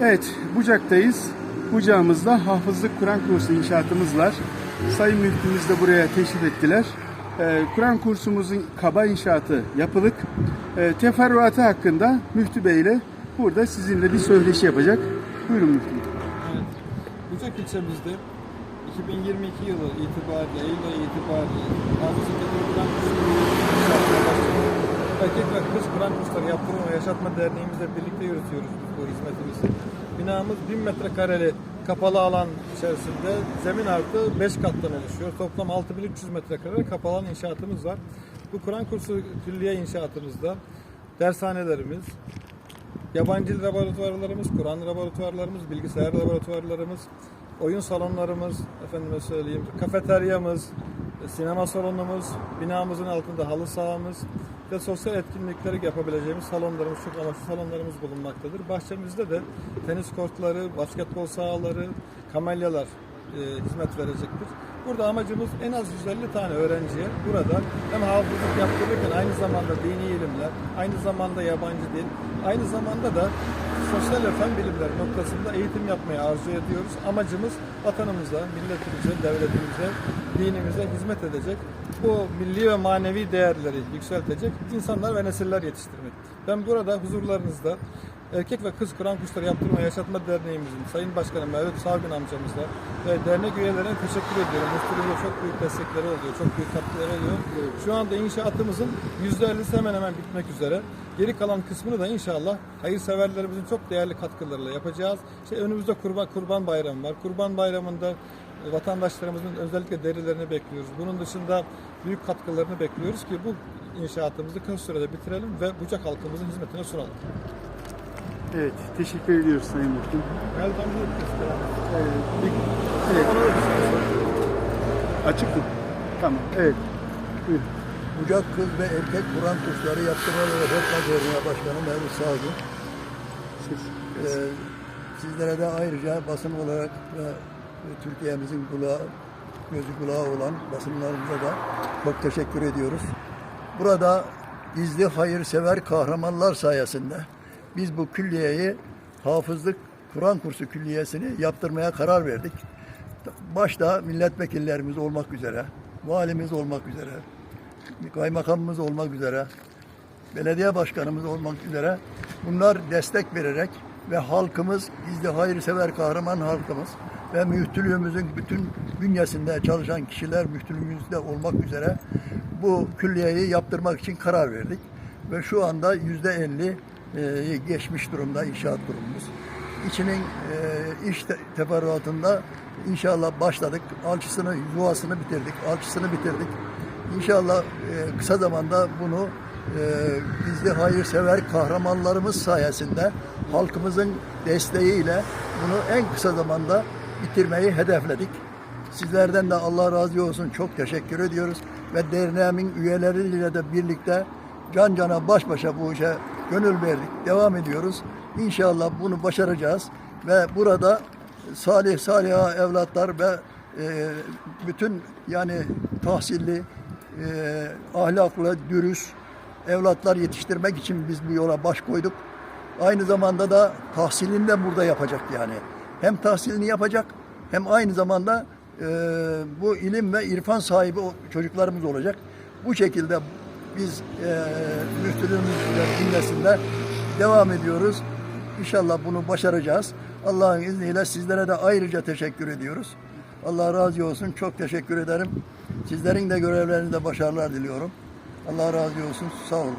Evet, Bucak'tayız. Bucağımızda hafızlık Kur'an kursu inşaatımız var. Sayın Müftümüz de buraya teşrif ettiler. Ee, Kur'an kursumuzun kaba inşaatı yapılık. Ee, teferruatı hakkında Müftü Bey ile burada sizinle bir söyleşi yapacak. Buyurun Müftü. Evet. Bucak ilçemizde 2022 yılı itibariyle, Eylül ayı itibariyle Hafız Hikmet'in Kur'an. Erkek kız Kur'an kursları yaptırma ve yaşatma derneğimizle birlikte yürütüyoruz biz bu hizmetimizi. Binamız 1000 metrekareli kapalı alan içerisinde zemin artı 5 kattan oluşuyor. Toplam 6300 metrekare kapalı alan inşaatımız var. Bu Kur'an kursu külliye inşaatımızda dershanelerimiz, Yabancı laboratuvarlarımız, Kur'an laboratuvarlarımız, bilgisayar laboratuvarlarımız, oyun salonlarımız, efendime söyleyeyim, kafeteryamız, sinema salonumuz, binamızın altında halı sahamız ve sosyal etkinlikleri yapabileceğimiz salonlarımız, çok amaçlı salonlarımız bulunmaktadır. Bahçemizde de tenis kortları, basketbol sahaları, kamelyalar e, hizmet verecektir. Burada amacımız en az 150 tane öğrenciye burada hem hafızlık yaptırırken aynı zamanda dini ilimler, aynı zamanda yabancı dil, aynı zamanda da sosyal ve fen bilimleri noktasında eğitim yapmaya arzu ediyoruz. Amacımız vatanımıza, milletimize, devletimize, dinimize hizmet edecek, bu milli ve manevi değerleri yükseltecek insanlar ve nesiller yetiştirmek. Ben burada huzurlarınızda Erkek ve Kız Kur'an Kursları Yaptırma Yaşatma Derneğimizin Sayın Başkanı Mevlüt Sargın amcamızla ve dernek üyelerine teşekkür ediyorum. Muhtemelen çok büyük destekleri oluyor, çok büyük katkıları oluyor. Şu anda inşaatımızın %50'si hemen hemen bitmek üzere. Geri kalan kısmını da inşallah hayırseverlerimizin çok değerli katkılarıyla yapacağız. İşte önümüzde kurban, kurban bayramı var. Kurban bayramında vatandaşlarımızın özellikle derilerini bekliyoruz. Bunun dışında büyük katkılarını bekliyoruz ki bu inşaatımızı kısa sürede bitirelim ve Bucak halkımızın hizmetine sunalım. Evet, teşekkür ediyoruz Sayın bir- evet, açık mı? Tamam, evet. Buyurun. Bucak Kız ve Erkek Kur'an kursları yaptırma ve öğretme derneği başkanı Mevlüt Sağcı. Siz. Ee, sizlere de ayrıca basın olarak ve Türkiye'mizin kulağı, gözü kulağı olan basınlarımıza da çok teşekkür ediyoruz. Burada gizli hayırsever kahramanlar sayesinde biz bu külliyeyi hafızlık Kur'an kursu külliyesini yaptırmaya karar verdik. Başta milletvekillerimiz olmak üzere, valimiz olmak üzere, kaymakamımız olmak üzere, belediye başkanımız olmak üzere bunlar destek vererek ve halkımız, bizde hayırsever kahraman halkımız ve müftülüğümüzün bütün bünyesinde çalışan kişiler müftülüğümüzde olmak üzere bu külliyeyi yaptırmak için karar verdik. Ve şu anda yüzde elli e, geçmiş durumda inşaat durumumuz. İçinin e, iş te- teferruatında inşallah başladık. Alçısını, yuvasını bitirdik, alçısını bitirdik. İnşallah e, kısa zamanda bunu e, bizde hayırsever kahramanlarımız sayesinde halkımızın desteğiyle bunu en kısa zamanda bitirmeyi hedefledik. Sizlerden de Allah razı olsun çok teşekkür ediyoruz ve derneğimin üyeleriyle de birlikte can cana baş başa bu işe gönül verdik. Devam ediyoruz. İnşallah bunu başaracağız ve burada salih saliha evlatlar ve e, bütün yani tahsilli, e, ahlaklı, dürüst evlatlar yetiştirmek için biz bu yola baş koyduk. Aynı zamanda da tahsilini de burada yapacak yani. Hem tahsilini yapacak hem aynı zamanda e, bu ilim ve irfan sahibi çocuklarımız olacak. Bu şekilde biz e, müftülüğümüzün dinlesinde devam ediyoruz. İnşallah bunu başaracağız. Allah'ın izniyle sizlere de ayrıca teşekkür ediyoruz. Allah razı olsun. Çok teşekkür ederim. Sizlerin de görevlerinde başarılar diliyorum. Allah razı olsun. Sağ olun.